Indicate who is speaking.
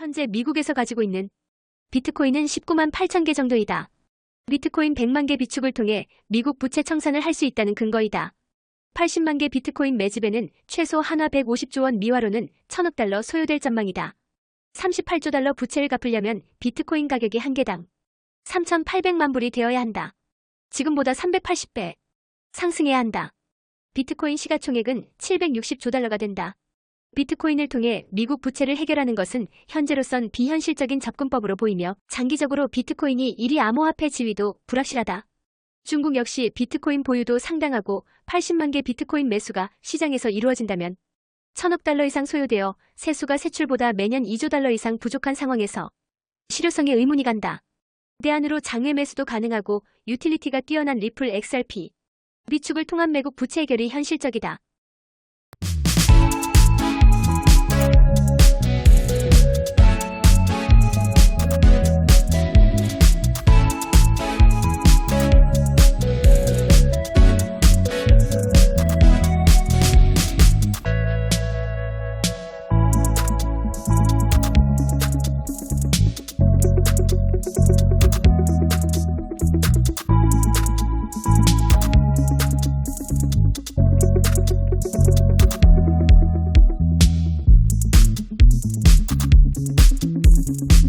Speaker 1: 현재 미국에서 가지고 있는 비트코인은 19만 8천 개 정도이다. 비트코인 100만 개 비축을 통해 미국 부채 청산을 할 수 있다는 근거이다. 80만 개 비트코인 매집에는 최소 한화 150조 원 미화로는 1000억 달러 소요될 전망이다. 38조 달러 부채를 갚으려면 비트코인 가격이 한 개당 3,800만 불이 되어야 한다. 지금보다 380배 상승해야 한다. 비트코인 시가총액은 760조 달러가 된다. 비트코인을 통해 미국 부채를 해결하는 것은 현재로선 비현실적인 접근법으로 보이며 장기적으로 비트코인이 1위 암호화폐 지위도 불확실하다. 중국 역시 비트코인 보유도 상당하고 80만 개 비트코인 매수가 시장에서 이루어진다면 천억 달러 이상 소요되어 세수가 세출보다 매년 2조 달러 이상 부족한 상황에서 실효성에 의문이 간다. 대안으로 장외 매수도 가능하고 유틸리티가 뛰어난 리플 XRP, 비축을 통한 매국 부채 해결이 현실적이다. thank you